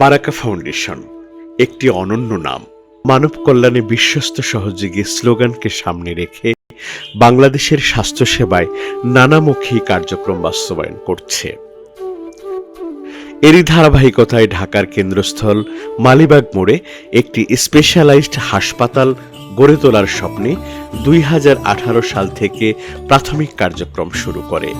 বারাকা foundation, একটি অনন্য নাম। মানব কল্যাণে বিশ্বস্ত সহযোগী স্লোগানকে সামনে রেখে বাংলাদেশের স্বাস্থ্যসেবায় নানামুখী কার্যক্রম বাস্তবায়ন করছে। এরই ধারাবাহিকতায় ঢাকার কেন্দ্রস্থল মালিবাগ মোড়ে একটি স্পেশালাইজড হাসপাতাল গড়ে তোলার স্বপ্নে দুই হাজার আঠারো সাল থেকে প্রাথমিক কার্যক্রম শুরু করে।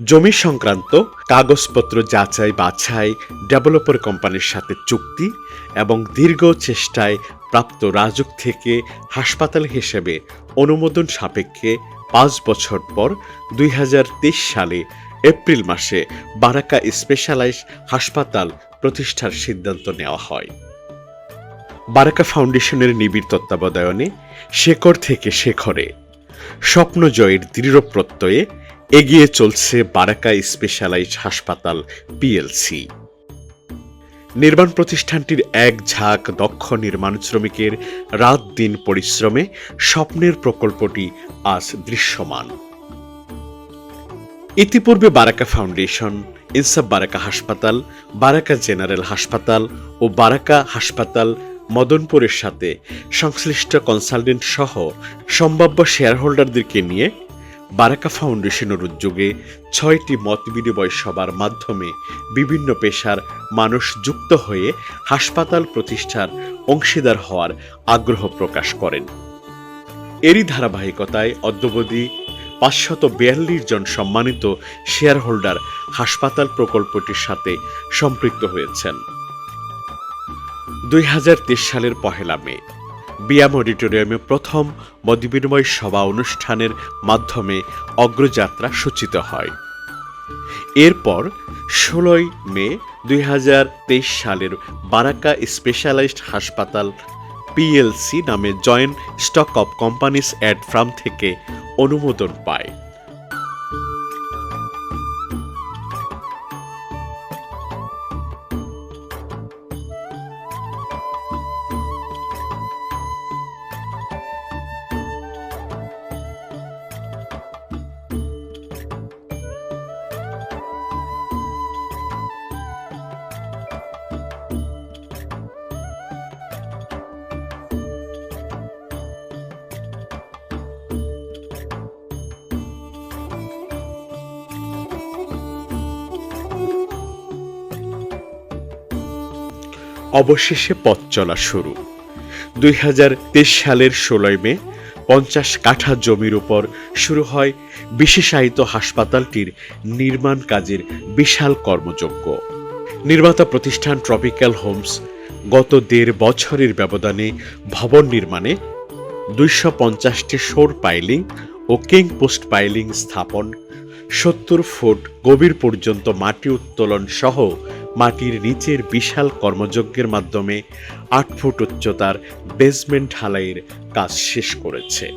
জমি সংক্রান্ত কাগজপত্র যাচাই বাছাই ডেভেলপার কোম্পানির সাথে চুক্তি এবং দীর্ঘ চেষ্টায় প্রাপ্ত রাজুক থেকে হাসপাতাল হিসেবে অনুমোদন সাপেক্ষে পাঁচ বছর পর দুই হাজার তেইশ সালে এপ্রিল মাসে বারাকা স্পেশালাইজ হাসপাতাল প্রতিষ্ঠার সিদ্ধান্ত নেওয়া হয়। বারাকা ফাউন্ডেশনের নিবিড় তত্ত্বাবধায়নে শেকড় থেকে শেখরে স্বপ্ন জয়ের দৃঢ় প্রত্যয়ে এগিয়ে চলছে বারাকা স্পেশালাইজ হাসপাতাল, পিএলসি। নির্মাণ প্রতিষ্ঠানটির এক ঝাঁক দক্ষ নির্মাণ শ্রমিকের রাত দিন পরিশ্রমে স্বপ্নের প্রকল্পটি আজ দৃশ্যমান। ইতিপূর্বে বারাকা ফাউন্ডেশন, ইনসাফ বারাকা হাসপাতাল, বারাকা জেনারেল হাসপাতাল ও বারাকা হাসপাতাল মদনপুরের সাথে সংশ্লিষ্ট কনসালটেন্ট সহ সম্ভাব্য শেয়ারহোল্ডারদেরকে নিয়ে বারাকা ফাউন্ডেশনের উদ্যোগে ছয়টি মত বিনিময় সভার মাধ্যমে বিভিন্ন পেশার মানুষ যুক্ত হয়ে হাসপাতাল প্রতিষ্ঠার অংশীদার হওয়ার আগ্রহ প্রকাশ করেন। এরই ধারাবাহিকতায় অদ্যবধি পাঁচশত বিয়াল্লিশ জন সম্মানিত শেয়ার হোল্ডার হাসপাতাল প্রকল্পটির সাথে সম্পৃক্ত হয়েছেন। দুই হাজার তেইশ সালের পহেলা মে। বিয়াম অডিটোরিয়ামে প্রথম মতবিনিময় সভা অনুষ্ঠানের মাধ্যমে অগ্রযাত্রা সূচিত হয়। এরপর ষোলোই মে দুই হাজার তেইশ সালের বারাকা স্পেশালাইজড হাসপাতাল পিএলসি নামে joint stock of companies and firms থেকে অনুমোদন পায়। অবশেষে পথ চলা শুরু। দুই হাজার তেইশ সালের ষোলোই মে পঞ্চাশ কাঠা জমির উপর শুরু হয় বিশেষায়িত হাসপাতালটির নির্মাণ কাজের বিশাল কর্মযজ্ঞ। নির্মাতা প্রতিষ্ঠান ট্রপিক্যাল হোমস গত দেড় বছরের ব্যবধানে ভবন নির্মাণে দুইশো পঞ্চাশটি শোর পাইলিং ও কিং পোস্ট পাইলিং স্থাপন সত্তর ফুট গভীর পর্যন্ত মাটি উত্তোলন সহ মাটির নিচের বিশাল কর্মযজ্ঞের মাধ্যমে আট ফুট উচ্চতার বেসমেন্ট ঢালাইয়ের কাজ শেষ করেছে।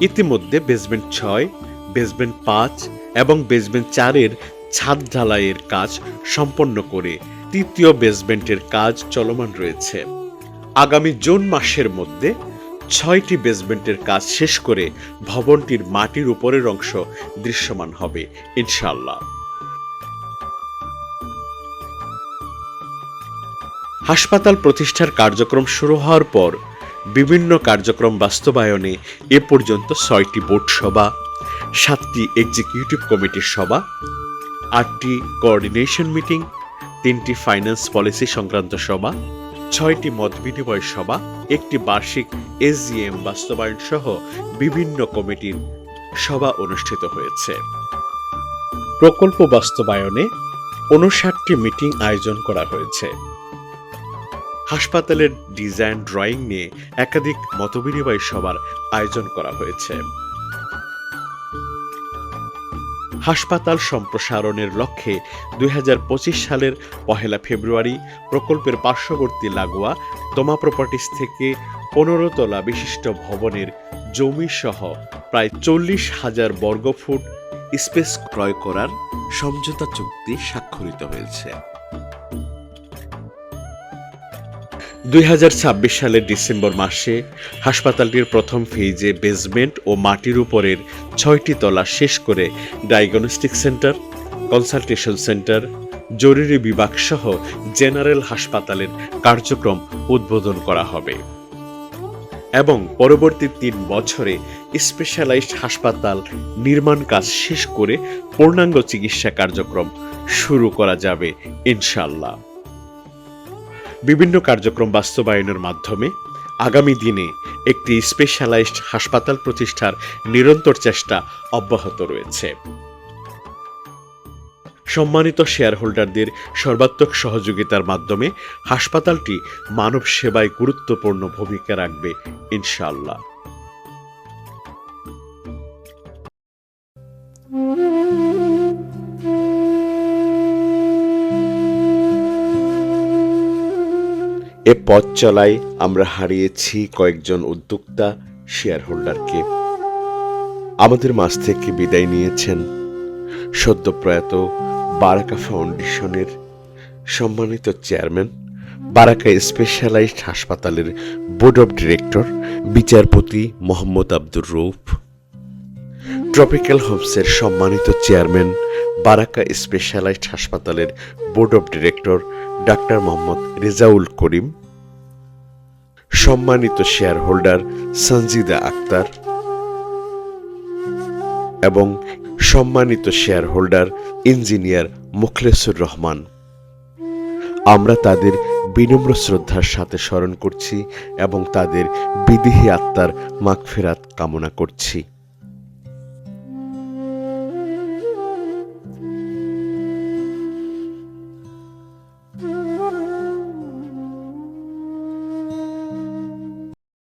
ইতিমধ্যে বেসমেন্ট ছয় বেসমেন্ট পাঁচ এবং বেসমেন্ট চারের ছাদ ঢালাইয়ের কাজ সম্পন্ন করে তৃতীয় বেসমেন্টের কাজ চলমান রয়েছে। আগামী জুন মাসের মধ্যে ছয়টি বেসমেন্টের কাজ শেষ করে ভবনটির মাটির উপরের অংশ দৃশ্যমান হবে ইনশাল্লাহ হাসপাতাল প্রতিষ্ঠার কার্যক্রম শুরু হওয়ার পর বিভিন্ন কার্যক্রম বাস্তবায়নে এ পর্যন্ত ছয়টি বোর্ড সভা, সাতটি এক্সিকিউটিভ কমিটির সভা, আটটি কোঅর্ডিনেশন মিটিং, তিনটি ফাইন্যান্স পলিসি সংক্রান্ত সভা ছয়টি মত বিনিময় সভা, একটি বার্ষিক এসজিএম বাস্তবায়ন সহ বিভিন্ন কমিটির সভা অনুষ্ঠিত হয়েছে। প্রকল্প বাস্তবায়নে উনষাটটি মিটিং আয়োজন করা হয়েছে। হাসপাতালের ডিজাইন, ড্রয়িং নিয়ে একাধিক মতবিনিময় সভার আয়োজন করা হয়েছে। হাসপাতাল সম্প্রসারণের লক্ষ্যে দুই হাজার পঁচিশ সালের পহেলা ফেব্রুয়ারি প্রকল্পের পার্শ্ববর্তী লাগোয়া তোমা প্রপার্টিস থেকে পনেরো তলা বিশিষ্ট ভবনের জমি সহ প্রায় চল্লিশ হাজার বর্গফুট স্পেস ক্রয় করার সমঝোতা চুক্তি স্বাক্ষরিত হয়েছে। দুই হাজার ছাব্বিশ সালের ডিসেম্বর মাসে হাসপাতালটির প্রথম ফেজে বেসমেন্ট ও মাটির উপরের ছয়টি তলা শেষ করে ডায়াগনস্টিক সেন্টার, কনসালটেশন সেন্টার, জরুরি বিভাগ সহ জেনারেল হাসপাতালের কার্যক্রম উদ্বোধন করা হবে। এবং পরবর্তী তিন বছরে স্পেশালাইজড হাসপাতাল নির্মাণ কাজ শেষ করে পূর্ণাঙ্গ চিকিৎসা কার্যক্রম শুরু করা যাবে ইনশাল্লাহ বিভিন্ন কার্যক্রম বাস্তবায়নের মাধ্যমে আগামী দিনে একটি স্পেশালাইজড হাসপাতাল প্রতিষ্ঠার নিরন্তর চেষ্টা অব্যাহত রয়েছে। সম্মানিত শেয়ার হোল্ডারদের সর্বাত্মক সহযোগিতার মাধ্যমে হাসপাতালটি মানব সেবায় গুরুত্বপূর্ণ ভূমিকা রাখবে, ইনশাআল্লাহ। এ পথ চলায় আমরা হারিয়েছি কয়েকজন উদ্যোক্তা শেয়ার হোল্ডারকে আমাদের মাঝ থেকে বিদায় নিয়েছেন সদ্যপ্রয়াত বারাকা ফাউন্ডেশনের সম্মানিত চেয়ারম্যান, বারাকা স্পেশালাইজড হাসপাতালের বোর্ড অব ডিরেক্টর, বিচারপতি মোহাম্মদ আব্দুর রৌফ ট্রপিক্যাল হোমসের সম্মানিত চেয়ারম্যান, বারাকা স্পেশালাইজড হাসপাতালের board of director doctor Mohammad Rezaul Karim, সম্মানিত শেয়ার হোল্ডার সঞ্জিদা আক্তার এবং সম্মানিত share holder engineer Mukhlesur Rahman. আমরা তাদের বিনম্র শ্রদ্ধার সাথে স্মরণ করছি এবং তাদের বিদেহী আত্মার মাগফেরাত কামনা করছি।